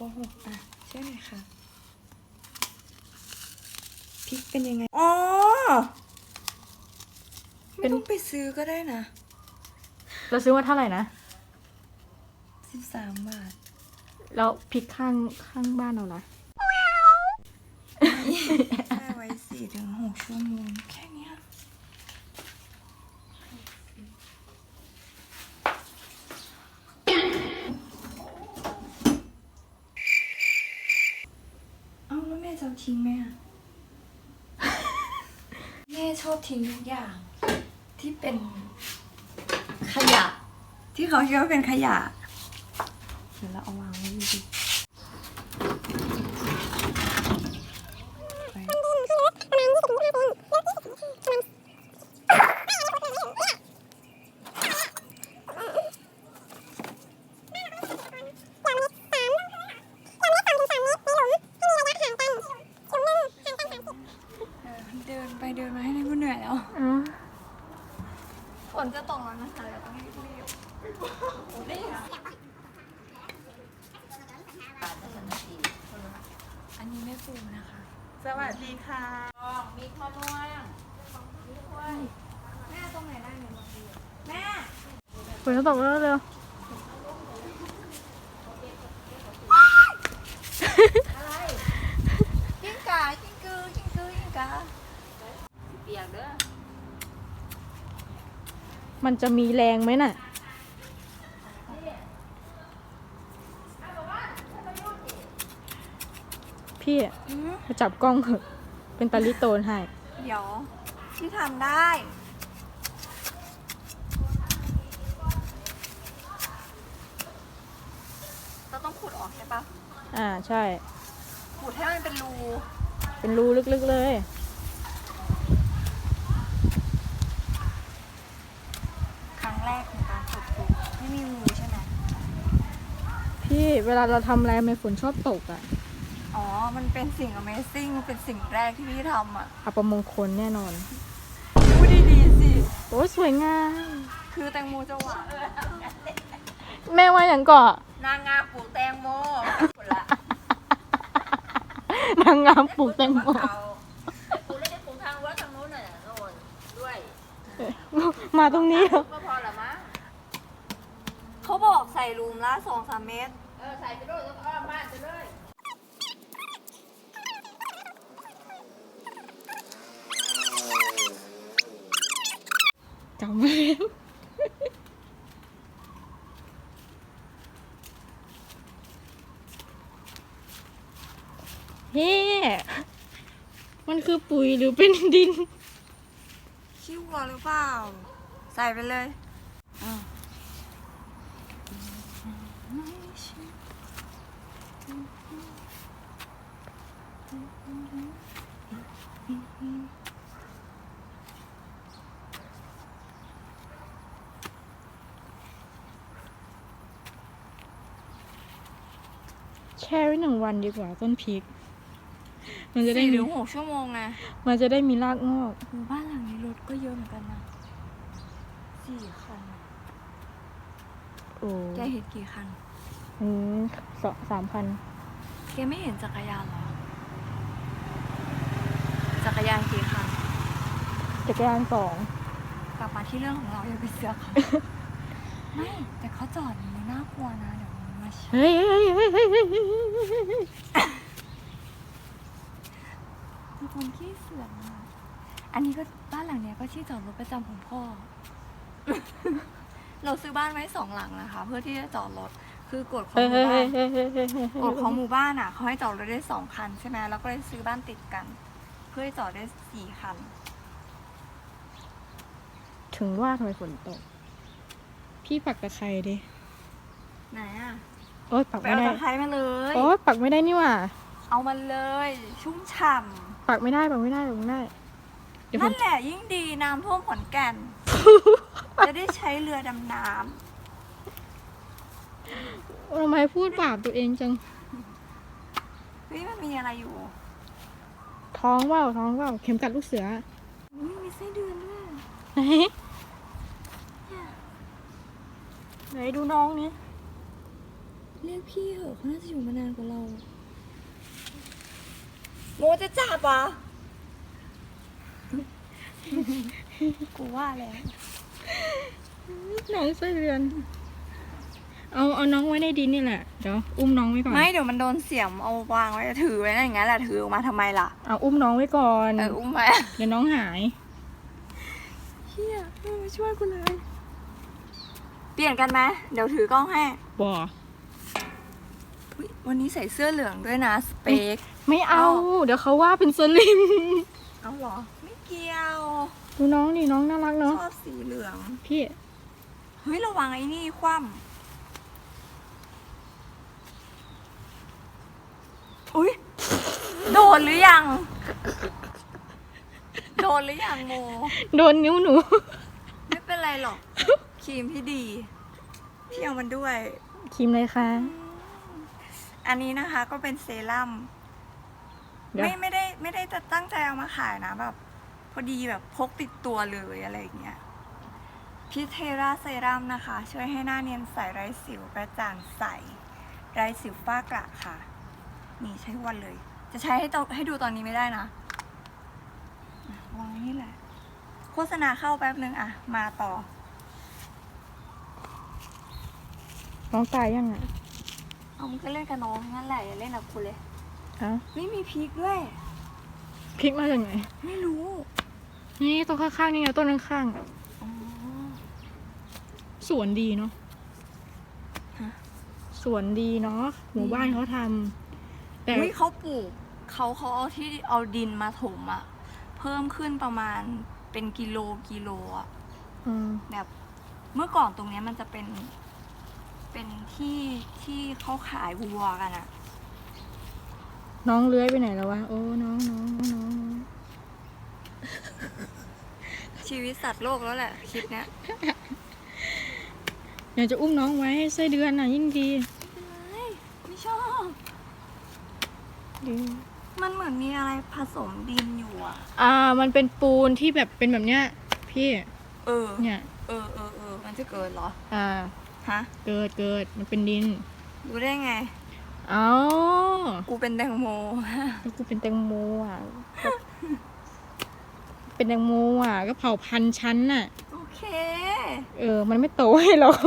กหกอะช่วยหน่อยค่ะพริกเป็นยังไง อ๋อเป็ไม่นต้องไปซื้อก็ได้นะ เราซื้อมาเท่าไหร่นะสิบสามบาท แล้วพริกข้างข้างบ้านเราล่ะแช่ไว้สี่ถึงหกชั่วโมงแค่เนี้ยเอาแล้วแม่จะเอา ทิ้งไหมอะแม่ชอบทิ้งทุกอย่าง ที่เป็นขยะ ที่เขาคิดว่าเป็นขยะเดี๋ยวเราเอาวางไว้ดีๆ นจะตกแล้วนะคะเดี๋ยวต้องรีบรีบอันนี้ไม่ปูนะคะ สวัสดีค่ะ มีข้าวม่วงแม่ตรงไหนได้เนี่ยบางทีแม่ฝนจะตกแล้วเร็ว กิ้งกากิ้งกือกิ้งกือกิ้งกาเปียกเด้อ มันจะมีแรงไหมน่ะ พี่อะมาจับกล้องเหอะเป็นตาลิโตนให้ เดี๋ยวที่ทำได้ เราต้องขุดออกใช่ปะอ่าใช่ ขุดให้มันเป็นรู เป็นรูลึกๆเลย ครั้งแรกในการขุดรูไม่มีงูใช่ไหมพี่เวลาเราทำอะไรทำไมฝนชอบตกอะอ๋อ มันเป็นสิ่ง Amazing มันเป็นสิ่งแรกที่พี่ทำอะอัปมงคลแน่นอน พูดดีๆสิ โอ้ยสวยงาม คือแตงโมจะหวานแม่ว่าอย่างเกาะนางงามปลูกแตงโมผลละนางงามปลูกแตงโมคุณเล่นปลูกทางวัดทางโน้นน่ะโน่นด้วย มาตรงนี้เหรอ ก็พอละมั้ง เขาบอกใส่รูม ละสองสามเมตร เออใส่ไปด้วยแล้วก็อ้อมบ้านไปเลยจำไว้แล้วเฮ้มันคือปุ๋ยหรือเป็นดินขี้วัวหรือเปล่า ใส่ไปเลยอ้าว แช่ไว้หนึ่งวันดีกว่าต้นพริก มันจะได้สี่หมีรือหกชั่วโมงไงมันจะได้มีรากงอกหมู่บ้านหลังนี้รถก็เยอะเหมือนกันนะสี่คันโอ้แกเห็นกี่คัน อืมสองสามพันแกไม่เห็นจักรยานเหรอ จักรยานกี่คัน จักรยานสองกลับมาที่เรื่องของเราอย่าไปเสือกเขา ไม่ แต่เขาจอดอย่างนี้น่ากลัวนะ เดี๋ยวมันมาชน เฮ้ยเฮ้ยเฮ้ยเฮ้ยเฮ้ยเฮ้ยมีคนขี้เสือกนะอันนี้ก็บ้านหลังเนี้ยก็ที่จอดรถประจำของพ่อ เราซื้อบ้านไว้สองหลังนะคะ เพื่อที่จะจอดรถ คือกฎของเฮ้ยหเฮ้มู่ยบ้านเฮ้ยเฮ้ยเฮ้ยเฮ้ยกฎของหมู่บ้านอะเขาให้จอดรถได้สองคันใช่ไหมแล้วก็เลยซื้อบ้านติดกัน เพื่อให้จอดได้สี่คัน ถึงว่าทำไมฝนตก พี่ปักตะไคร้ดิ ไหนอะ โอ๊ยปักไปไม่เอาได้ ตะไคร้มาเลย โอ๊ยปักไม่ได้นี่หว่า เอามาเลย ชุ่มฉ่ปักไม่ได้ปักไม่ได้ปักไม่ได้ำเดี๋ยวผนั่มนแหละยิ่งดีน้ำท่วมขอนแก่น จะได้ใช้เรือดำน้ทำไมพูดบาปตัวเองจังำเฮ้ยมันมีอะไรอยู่ท้องว่าวท้องว่าวเข็มกัดลูกเสืออุ้ยมีไส้เดือนด้วยไหนไหนดูน้องนี้ เรียกพี่เหอะเขาน่าจะอยู่มานานกว่าเรา โมจะจับอะกูว่าแล้วน้องไส้เดือน เอาเอาน้องไว้ในดินนี่แหละ เดี๋ยวอุ้มน้องไว้ก่อน ไม่เดี๋ยวมันโดนเสียมเอาวางไว้ถือไว้อย่างงั้นแหละถือออกมาทำไมล่ะเอาอุ้มน้องไว้ก่อน เอออุ้มไปเดี๋ยวน้องหาย เฮียไม่มาช่วยกูเลย เปลี่ยนกันไหมเดี๋ยวถือกล้องให้บ่อุ๊ย วันนี้ใส่เสื้อเหลืองด้วยนะ สเปก ไม่เอาเอา เดี๋ยวเขาว่าเป็นสลิม เอาเหรอ ไม่เกี่ยว ดูน้องดิน้องน่ารักชเนาะอบสีเหลือง พี่ เฮ้ย ระวังไอ้นี่คว่ำอุ้ยโดนหรือยัง โดนหรือยังโม โดนนิ้วหนู ไม่เป็นไรหรอก ครีมพี่ดี พี่เอามันด้วย ครีมเลยค่ะ อันนี้นะคะก็เป็นเซรั่มเดี๋ยว ไม่ไม่ได้ไม่ได้จะตั้งใจเอามาขายนะแบบ พอดีแบบพกติดตัวเลยอะไรอย่างเงี้ยพิเทราเซรั่มนะคะ ช่วยให้หน้าเนียนใสไร้สิวกระจ่างใส ไร้สิวฝ้ากระค่ะ นี่ใช้ทุกวันเลย จะใช้ให้ตอนให้ดูตอนนี้ไม่ได้นะอะวางไว้นี่แหละ โฆษณาเข้าแป๊บนึงอะมาต่อ น้องตายยังอะ เอามึงก็เล่นกับน้องงั้นแหละอย่าเล่นกับกูเลยเอ้าไม่มีพริกด้วย พลิกมาจากไหน ไม่รู้นี่ต้นข้างๆนี่ไงต้นข้างอ๋อ ๆสวนดีเนาะฮะ สวนดีเนาะหมู่บ้านเขาทำแต่อุ้ยเขาปลูกเขาเขาเอาที่เอาดินมาถมอะเพิ่มขึ้นประมาณเป็นกิโลกิโลอะ อืมแบบเมื่อก่อนตรงเนี้ยมันจะเป็น เป็นที่ที่เขาขายวัวกันอะน้องเลื้อยไปไหนแล้ววะ โอ้น้องน้องน้องน้องชีวิตสัตว์โลกแล้วแหละคลิปเนี้ยอยากจะอุ้มน้องไว้ให้ไส้เดือนอะยิ่งดีไม่ชอบ ดีมันเหมือนมีอะไรผสมดินอยู่อะอ่า มันเป็นปูนที่แบบเป็นแบบเนี้ย พี่ เออ เนี่ย เออเออเออมันจะเกิดเหรอ อ่า ฮะ เกิดเกิดมันเป็นดิน รู้ได้ไงเอ้ากูเป็นแตงโม แล้วกูเป็นแตงโมอะก็เป็นแตงโมอะ ก็เผาพันธุ์ชั้นน่ะ โอเค เออ มันไม่โตให้หรอก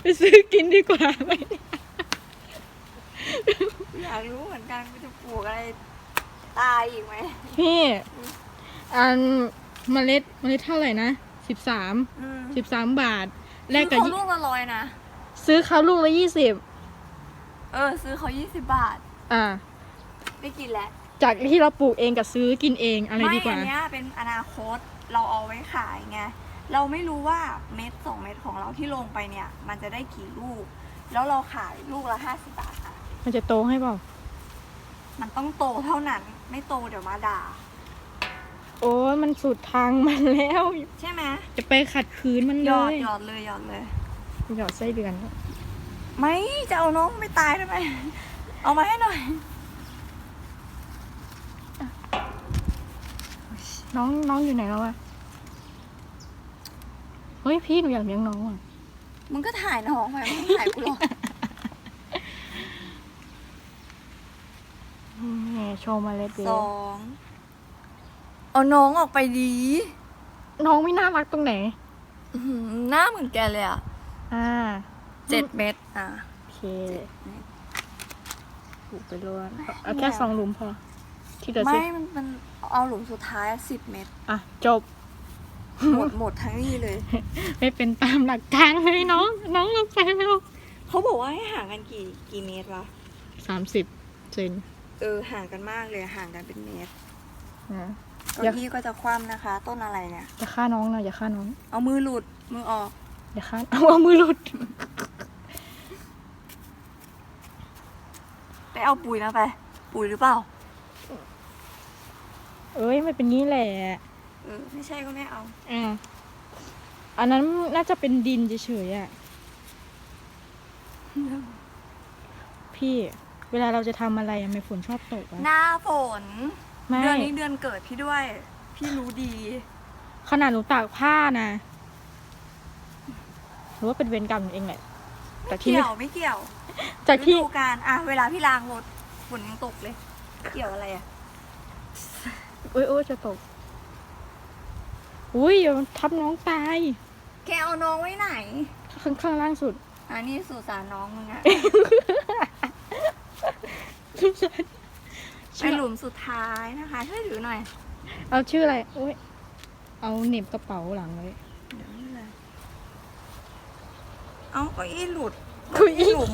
ไปซื้อกินดีกว่าไหมอยากรู้เหมือนกันกูจะปลูกอะไร ตายอีกไหมพี่ อันเมล็ดเมล็ดเท่าไหร่นะสิบสาม อืมสิบสามบาท แลกซื้กับอเขายี่ลูกละร้อยนะ ซื้อเขาลูกละยี่สิบเออ ซื้อเขายี่สิบบาท อ่า ได้กินแล้ว จากที่เราปลูกเองกับซื้อกินเองอะไรไม่ดีกว่าอันเนี้ยเป็นอนาคตเราเอาไว้ขายไง เราไม่รู้ว่าเม็ดสองเม็ดของเราที่ลงไปเนี่ย มันจะได้กี่ลูก แล้วเราขายลูกละห้าสิบบาทอะมันจะโตให้เปล่า มันต้องโตเท่านั้น ไม่โตเดี๋ยวมาด่า โอ้ยมันสุดทางมันแล้ว ใช่ไหมจะไปขัดขืนมันหเลยอดหยอดเลยหยอดเลย หยอดไส้เดือน ไม่จะเอาน้องไม่ตายทำไมเอามาให้หน่อย น้องน้องอยู่ไหนแล้วอะเฮ้ยพี่หนูอยากเลี้ยงน้องอะมึงก็ถ่ายน้องไปไม่ต้องถ่ายกูหรอกนี่โชว์เมาเล็ดเดีสยวอง เอาน้องออกไปดีน้องไม่น่ารักตรงไหน อื้อหือหน้าเหมือนแกเลยอะอ่าเจ็ดเม็ดอะ โอเคถูกไปล้วนเอาแค่สองหลุมพอ ที่เหลือไม่สิมันมันเอาหลุมสุดท้ายสิบเม็ดอะ จบ หมดหมดทั้งนี่เลย ไม่เป็นตามหลักการเลยน้อง น้องเราไปแล้วเขาบอกว่าให้ห่างกันกี่กี่เมตรวะสามสิบเซนเออห่างกันมากเลยห่างกันเป็นเมตรนะ เก้าอย่าอี้ก็จะคว่ำนะคะ ต้นอะไรเนี่ย อย่าฆ่าน้องนะอย่าฆ่าน้อง เอามือหลุด มือออก อย่าฆ่าเอาเอามือหลุด ไปเอาปุ๋ยมาไป ปุ๋ยหรือเปล่า เอ้ยไม่เป็นงี้แหละเออไม่ใช่ก็ไม่เอา อ่าอันนั้นน่าจะเป็นดินเฉยๆอะ พี่ เวลาเราจะทำอะไรอะไม่ฝนชอบตกอะ หน้าฝน ไม่ เดือนนี้เดือนเกิดพี่ด้วย พี่รู้ดี ขนาดหนูตากผ้านะหรือว่าเป็นเวรกรรมหนูเองแหละจากที่เกี่ยวไม่เกี่ยวจากที่ฤดูการอะเวลาพี่ล้างรถฝนยังตกเลย เกี่ยวอะไรอะอุ้ยอุ้ยจะตก อุ้ยเดี๋ยวมันทับน้องตายแกเอาน้องไว้ไหน ข้างข้างล่างสุดอะนี่สุสานน้องมึงอะ ไปหลุมสุดท้ายนะคะ ช่วยถือหน่อย เอาชื่ออะไรอุ้ยเอาเหน็บกระเป๋าหลังไว้เดี๋ยวนี่เลยเอาเก็อี้หลุดคุยหลุม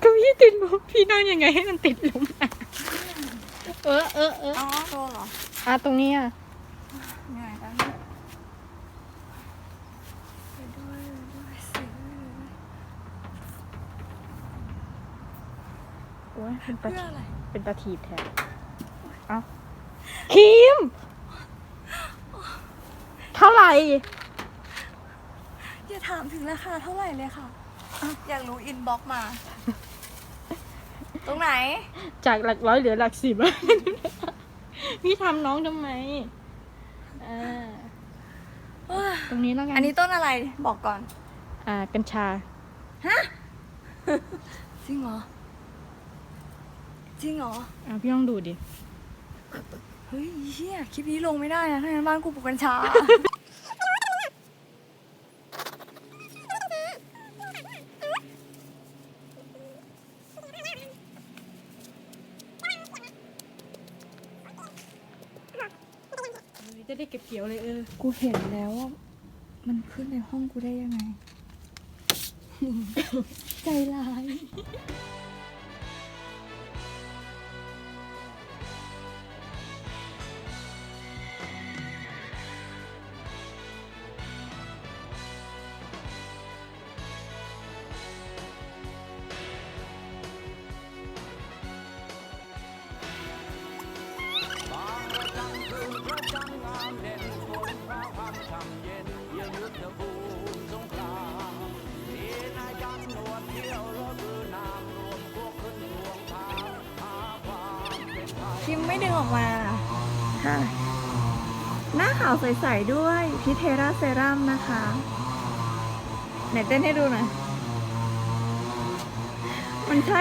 เก็พี่ติดหลุมพี่นั่งยังไงให้มันติดหลุมอะเออเออเอออ๋อโตเหรออะตรงนี้อะ เหนื่อยแล้วเนี่ยไปด้วยไปด้วยสิไปด้วย โอ้ ยเป็นปลาเพื่ออะไรเป็นปลาถีบแทนเอาครีม เท่าไหร่ อย่าถามถึงราคาเท่าไหร่เลยค่ะอะ อยากรู้อินบ็อกมา ตรงไหน จากหลักร้อยเหลือหลักสิบ พี่ทำน้องทำไมอ่าตรงนี้แล้วกันอันนี้ต้นอะไรบอกก่อน อ่ากัญชาจริงเหรอ จริงเหรอ อ่าพี่ลองดูดิ เฮ้ยเฮียคลิปนี้ลงไม่ได้นะถ้างั้นบ้านกูปลูกกัญชา จะได้เก็บเกี่ยวเลยเออ กูเห็นแล้วว่ามันขึ้นในห้องกูได้ยังไง ใจร้าย คิมไม่ดึงออกมาค่ะ หน้าขาวใสๆด้วยพิเทราเซรั่มนะคะ ไหนเต้นให้ดูหน่อย มันใช่